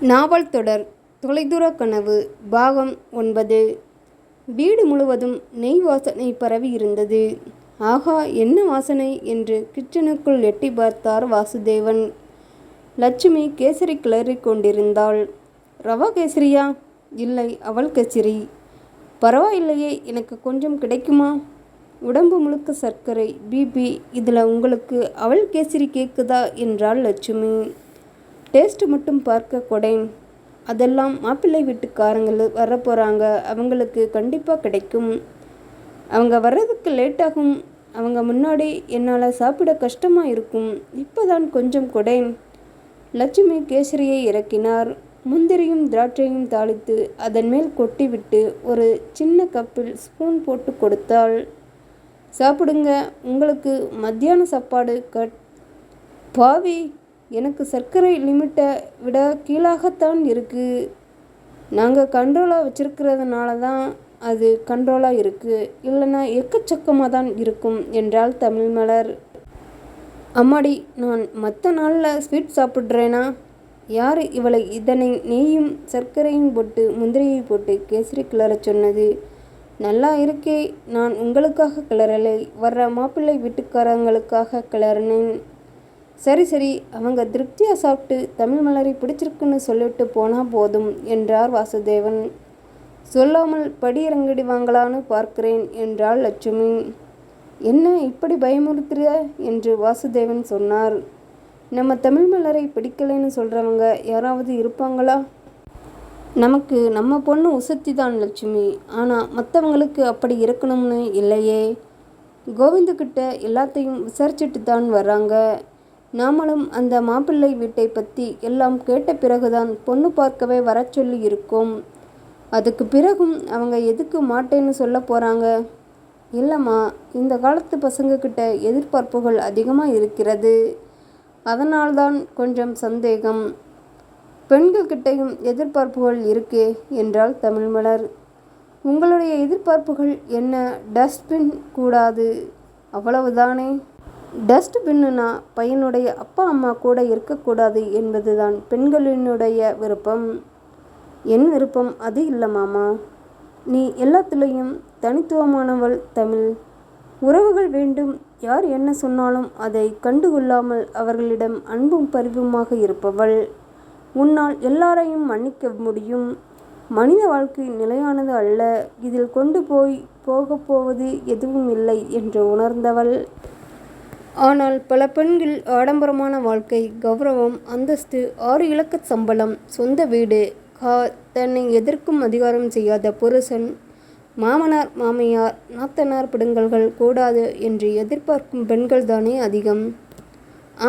நாவல் தொடர் தொலைதூர கனவு பாகம் ஒன்பது. வீடு முழுவதும் நெய் வாசனை பரவி இருந்தது. ஆகா என்ன வாசனை என்று கிச்சனுக்குள் எட்டி பார்த்தார் வாசுதேவன். லட்சுமி கேசரி கிளறி கொண்டிருந்தாள். ரவா கேசரியா? இல்லை அவள் கேசரி. பரவாயில்லையே எனக்கு கொஞ்சம் கிடைக்குமா? உடம்பு முழுக்க சர்க்கரை பிபி இதில் உங்களுக்கு அவள் கேசரி கேட்குதா என்றாள் லட்சுமி. டேஸ்ட் மட்டும் பார்க்க கொடேன். அதெல்லாம் மாப்பிள்ளை வீட்டுக்காரங்கள் வர போகிறாங்க அவங்களுக்கு கண்டிப்பாக கிடைக்கும். அவங்க வர்றதுக்கு லேட்டாகும் அவங்க முன்னாடி என்னால் சாப்பிட கஷ்டமாக இருக்கும். இப்போதான் கொஞ்சம் கொடேன். லட்சுமி கேசரியை இறக்கினார். முந்திரியும் திராட்சையும் தாளித்து அதன் மேல் கொட்டிவிட்டு ஒரு சின்ன கப்பில் ஸ்பூன் போட்டு கொடுத்தாள். சாப்பிடுங்க. உங்களுக்கு மத்தியான சாப்பாடு கட். பாவி எனக்கு சர்க்கரை லிமிட்டை விட கீழாகத்தான் இருக்குது நாங்கள் கண்ட்ரோலாக வச்சுருக்கிறதுனால தான் அது கண்ட்ரோலாக இருக்குது இல்லைன்னா எக்கச்சக்கமாக தான் இருக்கும் என்றாள் தமிழ்மலர் அம்மாடி நான் மற்ற நாளில் ஸ்வீட் சாப்பிட்றேனா? யார் இவளை இதனை நெய்யும் சர்க்கரையும் போட்டு முந்திரியை போட்டு கேசரி கிளறச் சொன்னது? நல்லா இருக்கே நான் உங்களுக்காக கிளறலை. வர்ற மாப்பிள்ளை வீட்டுக்காரங்களுக்காக கிளறினேன். சரி சரி அவங்க திருப்தியாக சாப்பிட்டு தமிழ் மலரை பிடிச்சிருக்குன்னு சொல்லிட்டு போனால் போதும் என்றார் வாசுதேவன். சொல்லாமல் படியிறங்கடி வாங்கலான்னு பார்க்கிறேன் என்றாள் லட்சுமி. என்ன இப்படி பயமுறுத்துற? என்று வாசுதேவன் சொன்னார். நம்ம தமிழ் மலரை பிடிக்கலைன்னு சொல்கிறவங்க யாராவது இருப்பாங்களா? நமக்கு நம்ம பொண்ணு உசத்தி தான் லட்சுமி. ஆனால் மற்றவங்களுக்கு அப்படி இருக்கணும்னு இல்லையே. கோவிந்துக்கிட்ட எல்லாத்தையும் விசாரிச்சுட்டு தான் வர்றாங்க நாமளும் அந்த மாப்பிள்ளை வீட்டை பற்றி எல்லாம் கேட்ட பிறகுதான் பொண்ணு பார்க்கவே வர சொல்லி இருக்கோம். அதுக்கு பிறகும் அவங்க எதுக்கு மாட்டேன்னு சொல்ல போகிறாங்க இல்லைம்மா இந்த காலத்து பசங்கக்கிட்ட எதிர்பார்ப்புகள் அதிகமாக இருக்கிறது. அதனால்தான் கொஞ்சம் சந்தேகம். பெண்கள்கிட்டையும் எதிர்பார்ப்புகள் இருக்கே என்றாள் தமிழ்மலர் உங்களுடைய எதிர்பார்ப்புகள் என்ன? டஸ்ட்பின் கூடாது. அவ்வளவுதானே? டஸ்ட்பின்னுனா பையனுடைய அப்பா அம்மா கூட இருக்கக்கூடாது என்பதுதான் பெண்களினுடைய விருப்பம். என் விருப்பம் அது இல்லை மாமா. நீ எல்லாத்துலேயும் தனித்துவமானவள் தமிழ். உறவுகள் வேண்டும். யார் என்ன சொன்னாலும் அதை கண்டுகொள்ளாமல் அவர்களிடம் அன்பும் பரிவுமாக இருப்பவள். உன்னால் எல்லாரையும் மன்னிக்க முடியும். மனித வாழ்க்கை நிலையானது அல்ல. இதில் கொண்டு போய் போகப் போவது எதுவும் இல்லை என்று உணர்ந்தவள். ஆனால் பல பெண்கள் ஆடம்பரமான வாழ்க்கை கௌரவம் அந்தஸ்து ஆறு இலக்க சம்பளம் சொந்த வீடு கா தன்னை எதிர்க்கும் அதிகாரம் செய்யாத புருஷன் மாமனார் மாமியார் நாத்தனார் பிடுங்கல்கள் கூடாது என்று எதிர்பார்க்கும் பெண்கள் தானே அதிகம்.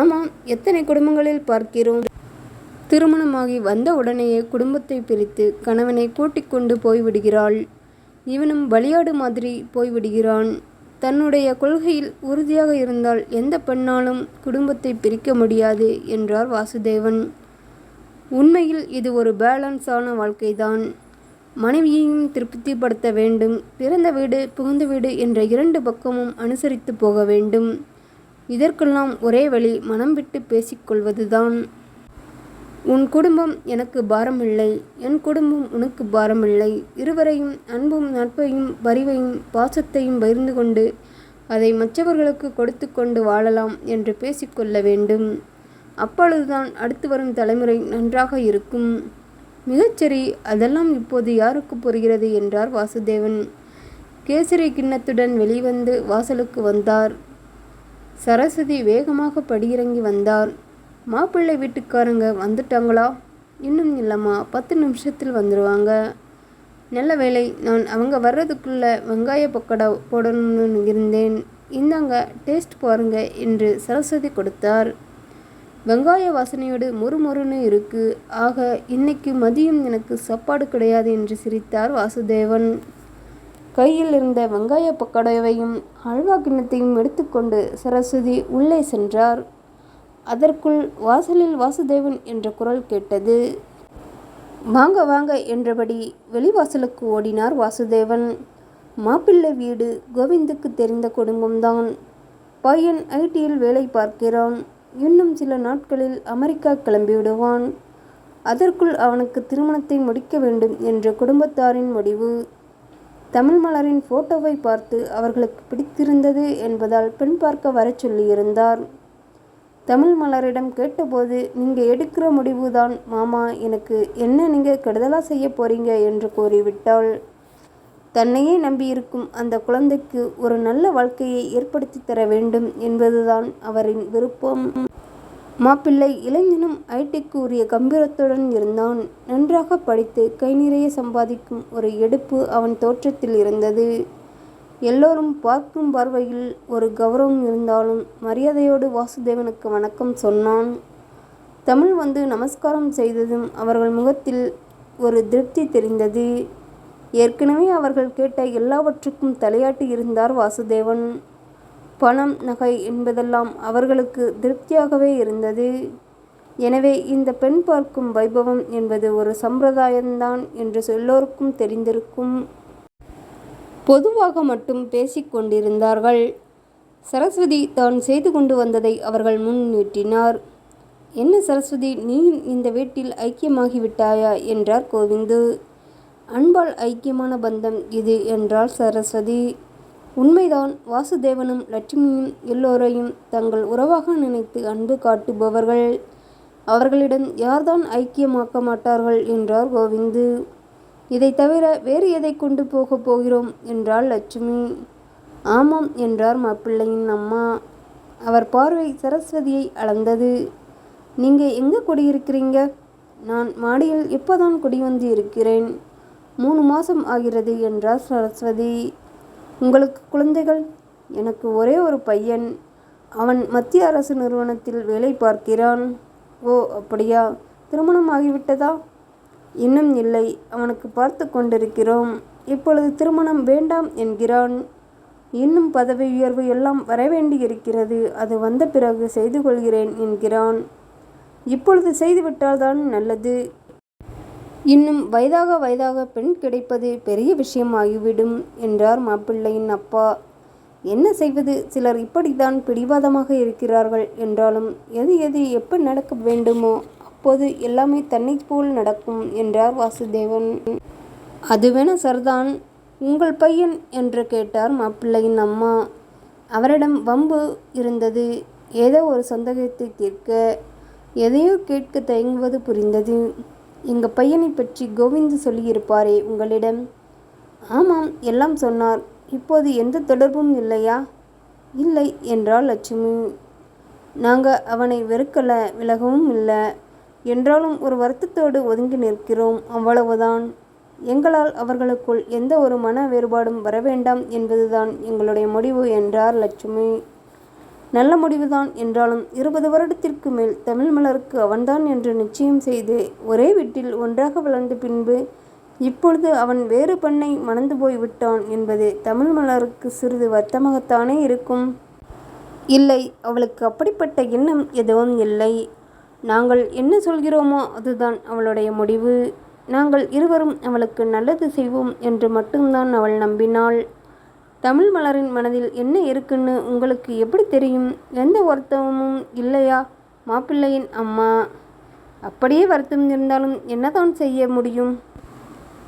ஆமாம் எத்தனை குடும்பங்களில் பார்க்கிறோம். திருமணமாகி வந்த உடனேயே குடும்பத்தை பிரித்து கணவனை கூட்டிக் கொண்டு போய்விடுகிறாள். இவனும் பலியாடு மாதிரி போய்விடுகிறான். தன்னுடைய கொள்கையில் உறுதியாக இருந்தால் எந்த பெண்ணாலும் குடும்பத்தை பிரிக்க முடியாது என்றார் வாசுதேவன். உண்மையில் இது ஒரு பேலன்ஸான வாழ்க்கைதான். மனைவியையும் திருப்திப்படுத்த வேண்டும் பிறந்த வீடு புகுந்த வீடு என்ற இரண்டு பக்கமும் அனுசரித்து போக வேண்டும். இதற்கெல்லாம் ஒரே வழி மனம் விட்டு பேசிக்கொள்வதுதான் உன் குடும்பம் எனக்கு பாரமில்லை என் குடும்பம் உனக்கு பாரமில்லை. இருவரையும் அன்பும் நட்பையும் பரிவையும் பாசத்தையும் பகிர்ந்து கொண்டு அதை மற்றவர்களுக்கு கொடுத்து கொண்டு வாழலாம் என்று பேசிக்கொள்ள வேண்டும். அப்பொழுதுதான் அடுத்து வரும் தலைமுறை நன்றாக இருக்கும். மிகச்சரி அதெல்லாம் இப்போது யாருக்கு புரிகிறது என்றார் வாசுதேவன். கேசரி கிண்ணத்துடன் வெளிவந்து வாசலுக்கு வந்தார். சரஸ்வதி வேகமாக படியிறங்கி வந்தார். மாப்பிள்ளை வீட்டுக்காரங்க வந்துட்டாங்களா? இன்னும் இல்லைம்மா பத்து நிமிஷத்தில் வந்துடுவாங்க நல்ல வேலை நான் அவங்க வர்றதுக்குள்ளே வெங்காய பக்கடா போடணும்னு இருந்தேன். இந்தாங்க டேஸ்ட் பாருங்க என்று சரஸ்வதி கொடுத்தார். வெங்காய வாசனையோடு மொறுமொறுன்னு இருக்கு. ஆக இன்னைக்கு மதியம் எனக்கு சாப்பாடு கிடையாது என்று சிரித்தார் வாசுதேவன். கையில் இருந்த வெங்காய பக்கோடாவையும் அல்வா கிண்ணத்தையும் எடுத்துக்கொண்டு சரஸ்வதி உள்ளே சென்றார். அதற்குள் வாசலில் வாசுதேவன் என்ற குரல் கேட்டது. வாங்க வாங்க என்றபடி வெளிவாசலுக்கு ஓடினார் வாசுதேவன். மாப்பிள்ளை வீடு கோவிந்துக்கு தெரிந்த குடும்பம்தான். பையன் ஐடியில் வேலை பார்க்கிறான். இன்னும் சில நாட்களில் அமெரிக்கா கிளம்பிவிடுவான். அதற்குள் அவனுக்கு திருமணத்தை முடிக்க வேண்டும் என்ற குடும்பத்தாரின் முடிவு. தமிழ் மலரின் போட்டோவை பார்த்து அவர்களுக்கு பிடித்திருந்தது என்பதால் பெண் பார்க்க வரச் சொல்லியிருந்தார். தமிழ் மலரிடம் கேட்டபோது நீங்கள் எடுக்கிற முடிவு தான் மாமா எனக்கு என்ன நீங்கள் கெடுதலாக செய்ய போறீங்க? என்று கூறிவிட்டாள். தன்னையே நம்பியிருக்கும் அந்த குழந்தைக்கு ஒரு நல்ல வாழ்க்கையை ஏற்படுத்தி தர வேண்டும் என்பதுதான் அவரின் விருப்பம். மாப்பிள்ளை இளைஞனும் ஐடிக்கு உரிய கம்பீரத்துடன் இருந்தான். நன்றாக படித்து கை நிறைய சம்பாதிக்கும் ஒரு எடுப்பு அவன் தோற்றத்தில் இருந்தது. எல்லோரும் பார்க்கும் பார்வையில் ஒரு கௌரவம் இருந்தாலும் மரியாதையோடு வாசுதேவனுக்கு வணக்கம் சொன்னான். தமிழ் வந்து நமஸ்காரம் செய்ததும் அவர்கள் முகத்தில் ஒரு திருப்தி தெரிந்தது. ஏற்கனவே அவர்கள் கேட்ட எல்லாவற்றுக்கும் தலையாட்டி இருந்தார் வாசுதேவன். பணம் நகை என்பதெல்லாம் அவர்களுக்கு திருப்தியாகவே இருந்தது. எனவே இந்த பெண் பார்க்கும் வைபவம் என்பது ஒரு சம்பிரதாயம்தான் என்று எல்லோருக்கும் தெரிந்திருக்கும். பொதுவாக மட்டும் பேசிக்கொண்டிருந்தார்கள். சரஸ்வதி தான் செய்து கொண்டு வந்ததை அவர்கள் முன் நீட்டினார். என்ன சரஸ்வதி நீ இந்த வீட்டில் ஐக்கியமாகிவிட்டாயா என்றார் கோவிந்து. அன்பால் ஐக்கியமான பந்தம் இது என்றாள் சரஸ்வதி. உண்மைதான் வாசுதேவனும் லட்சுமியும் எல்லோரையும் தங்கள் உறவாக நினைத்து அன்பு காட்டுபவர்கள். அவர்களிடம் யார்தான் ஐக்கியமாக்க மாட்டார்கள்? என்றார் கோவிந்து. இதை தவிர வேறு எதை கொண்டு போகப் போகிறோம்? என்றாள் லட்சுமி. ஆமாம் என்றார் மாப்பிள்ளையின் அம்மா. அவர் பார்வை சரஸ்வதியை அளந்தது. நீங்கள் எங்கே குடியிருக்கிறீங்க? நான் மாடியில் எப்போதான் குடி வந்து இருக்கிறேன்? மூணு மாதம் ஆகிறது என்றார் சரஸ்வதி. உங்களுக்கு குழந்தைகள்? எனக்கு ஒரே ஒரு பையன். அவன் மத்திய அரசு நிறுவனத்தில் வேலை பார்க்கிறான். ஓ அப்படியா? திருமணம் ஆகிவிட்டதா? இன்னும் இல்லை அவனுக்கு பார்த்து கொண்டிருக்கிறோம். இப்பொழுது திருமணம் வேண்டாம் என்கிறான். இன்னும் பதவி உயர்வு எல்லாம் வரவேண்டியிருக்கிறது அது வந்த பிறகு செய்து கொள்கிறேன் என்கிறான். இப்பொழுது செய்துவிட்டால்தான் நல்லது. இன்னும் வயதாக வயதாக பெண் கிடைப்பது பெரிய விஷயமாகிவிடும் என்றார் மாப்பிள்ளையின் அப்பா. என்ன செய்வது? சிலர் இப்படித்தான் பிடிவாதமாக இருக்கிறார்கள் என்றாலும் எது எது எப்போ நடக்க வேண்டுமோ அப்போது எல்லாமே தன்னை போல் நடக்கும் என்றார் வாசுதேவன். அது சர்தான் உங்கள் பையன் என்று கேட்டார் மாப்பிள்ளையின் அம்மா. அவரிடம் வம்பு இருந்தது. ஏதோ ஒரு சந்தேகத்தை தீர்க்க எதையோ கேட்க தயங்குவது புரிந்தது. எங்கள் பையனை பற்றி கோவிந்து சொல்லியிருப்பாரே உங்களிடம். ஆமாம் எல்லாம் சொன்னார். இப்போது எந்த தொடர்பும் இல்லையா? இல்லை என்றாள் லட்சுமி. நாங்கள் அவனை வெறுக்கலை விலகவும் இல்லை. என்றாலும் ஒரு வருத்தத்தோடு ஒதுங்கி நிற்கிறோம். அவ்வளவுதான். எங்களால் அவர்களுக்குள் எந்த ஒரு மன வேறுபாடும் வரவேண்டாம் என்பதுதான் எங்களுடைய முடிவு என்றார் லட்சுமி. நல்ல முடிவுதான் என்றாலும் இருபது வருடத்திற்கு மேல் தமிழ் மலருக்கு அவன்தான் என்று நிச்சயம் செய்து ஒரே வீட்டில் ஒன்றாக வளர்ந்த பின்பு இப்பொழுது அவன் வேறு பெண்ணை மணந்து போய் விட்டான் என்பது தமிழ் மலருக்கு சிறிது வருத்தமாகத்தானே இருக்கும். இல்லை அவளுக்கு அப்படிப்பட்ட எண்ணம் எதுவும் இல்லை. நாங்கள் என்ன சொல்கிறோமோ அதுதான் அவளுடைய முடிவு. நாங்கள் இருவரும் அவளுக்கு நல்லது செய்வோம் என்று மட்டும்தான் அவள் நம்பினாள். தமிழ் மலரின் மனதில் என்ன இருக்குன்னு உங்களுக்கு எப்படி தெரியும்? எந்த வருத்தமும் இல்லையா? மாப்பிள்ளையின் அம்மா. அப்படியே வருத்தம் இருந்தாலும் என்னதான் செய்ய முடியும்?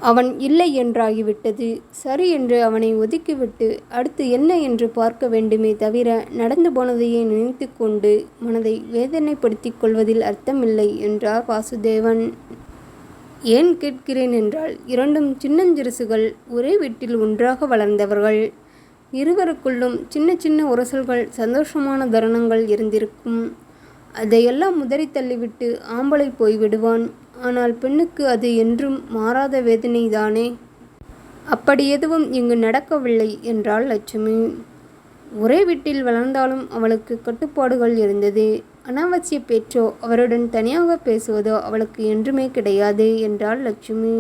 அவன் இல்லை என்றாகிவிட்டது. சரி என்று அவனை ஒதுக்கிவிட்டு அடுத்து என்ன என்று பார்க்க வேண்டுமே தவிர நடந்து போனதையே நினைத்து கொண்டு மனதை வேதனைப்படுத்திக் கொள்வதில் அர்த்தமில்லை என்றார் வாசுதேவன். ஏன் கேட்கிறேன் என்றால் இரண்டும் சின்னஞ்சிறுசுகள் ஒரே வீட்டில் ஒன்றாக வளர்ந்தவர்கள். இருவருக்குள்ளும் சின்ன சின்ன உரசல்கள் சந்தோஷமான தருணங்கள் இருந்திருக்கும். அதையெல்லாம் முதறி தள்ளிவிட்டு ஆம்பளை போய்விடுவான். ஆனால் பெண்ணுக்கு அது என்றும் மாறாத வேதனைதானே? அப்படி எதுவும் இங்கு நடக்கவில்லை என்றாள் லட்சுமி. ஒரே வீட்டில் வளர்ந்தாலும் அவளுக்கு கட்டுப்பாடுகள் இருந்தது. அனாவசிய பேச்சோ அவருடன் தனியாக பேசுவதோ அவளுக்கு என்றுமே கிடையாது என்றாள் லட்சுமி.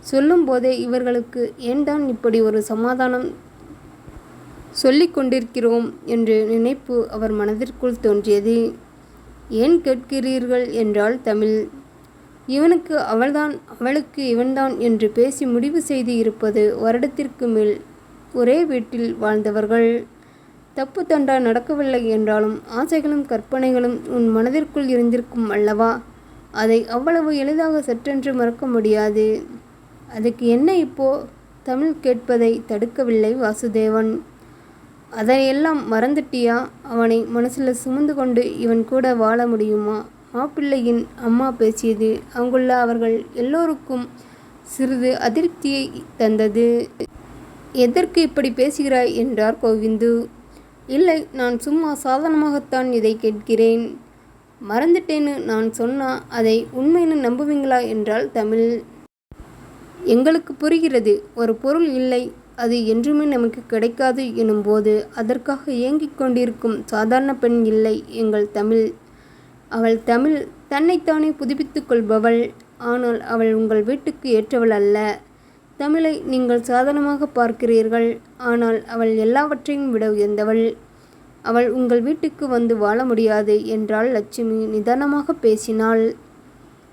சொல்லும்போதே இவர்களுக்கு ஏன்தான் இப்படி ஒரு சமாதானம் சொல்லிக் கொண்டிருக்கிறோம் என்று நினைப்பு அவர் மனதிற்குள் தோன்றியது. ஏன் கேட்கிறீர்கள்? என்றால் தமிழ். இவனுக்கு அவள்தான் அவளுக்கு இவன்தான் என்று பேசி முடிவு செய்து இருப்பது வருடத்திற்கு மேல் ஒரே வீட்டில் வாழ்ந்தவர்கள். தப்பு தண்டா நடக்கவில்லை என்றாலும் ஆசைகளும் கற்பனைகளும் உன் மனதிற்குள் இருந்திருக்கும் அல்லவா? அதை அவ்வளவு எளிதாக சற்றென்று மறக்க முடியாது. அதுக்கு என்ன இப்போ? தமிழ் கேட்பதை தடுக்கவில்லை வாசுதேவன். அதையெல்லாம் மறந்துட்டியா? அவனை மனசில் சுமந்து கொண்டு இவன் கூட வாழ முடியுமா? மாப்பிள்ளையின் அம்மா பேசியது அங்குள்ள அவர்கள் எல்லோருக்கும் சிறிது அதிருப்தியை தந்தது. எதற்கு இப்படி பேசுகிறாய்? என்றார் கோவிந்து. இல்லை நான் சும்மா சாதாரணமாகத்தான் இதை கேட்கிறேன். மறந்துட்டேன்னு நான் சொன்னா அதை உண்மைன்னு நம்புவீங்களா? என்றால் தமிழ். எங்களுக்கு புரிகிறது ஒரு பொருள் இல்லை. அது என்றுமே நமக்கு கிடைக்காது எனும்போது அதற்காக ஏங்கிக் கொண்டிருக்கும் சாதாரண பெண் இல்லை எங்கள் தமிழ். அவள் தமிழ் தன்னைத்தானே புதுப்பித்து கொள்பவள் ஆனால் அவள் உங்கள் வீட்டுக்கு ஏற்றவள் அல்ல. தமிழை நீங்கள் சாதனமாக பார்க்கிறீர்கள் ஆனால் அவள் எல்லாவற்றையும் விட உயர்ந்தவள். அவள் உங்கள் வீட்டுக்கு வந்து வாழ முடியாது என்றால் லட்சுமி நிதானமாக பேசினாள்.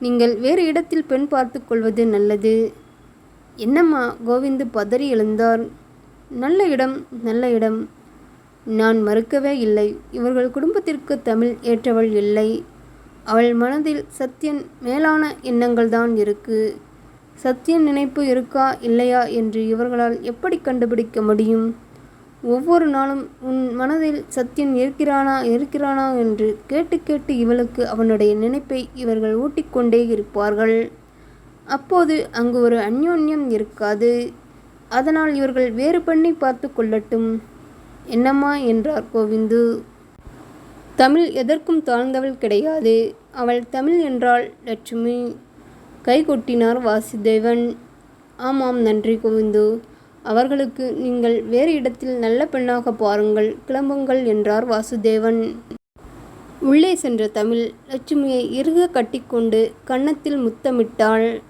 நீங்கள் வேறு இடத்தில் பெண் பார்த்து கொள்வது நல்லது. என்னம்மா கோவிந்து பதறி எழுந்தார். நல்ல இடம் நல்ல இடம். நான் மறுக்கவே இல்லை. இவர்கள் குடும்பத்திற்கு தமிழ் ஏற்றவள் இல்லை. அவள் மனதில் சத்யன் மேலான எண்ணங்கள் தான் இருக்கு. சத்யன் நினைப்பு இருக்கா இல்லையா என்று இவர்களால் எப்படி கண்டுபிடிக்க முடியும்? ஒவ்வொரு நாளும் உன் மனதில் சத்யன் இருக்கிறானா இருக்கிறானா என்று கேட்டு கேட்டு இவளுக்கு அவனுடைய நினைப்பை இவர்கள் ஊட்டிக்கொண்டே இருப்பார்கள். அப்போது அங்கு ஒரு அந்யோன்யம் இருக்காது. அதனால் இவர்கள் வேறு பண்ணி பார்த்து கொள்ளட்டும். என்னம்மா என்றார் கோவிந்து. தமிழ் எதற்கும் தாழ்ந்தவள் கிடையாது. அவள் தமிழ் என்றாள் லட்சுமி. கை கொட்டினார் வாசுதேவன். ஆமாம் நன்றி கோவிந்து. அவர்களுக்கு நீங்கள் வேறு இடத்தில் நல்ல பெண்ணாக பாருங்கள். கிளம்புங்கள் என்றார் வாசுதேவன். உள்ளே சென்ற தமிழ் லட்சுமியை இறுக கட்டிக்கொண்டு கன்னத்தில் முத்தமிட்டாள்.